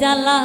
জ্বালা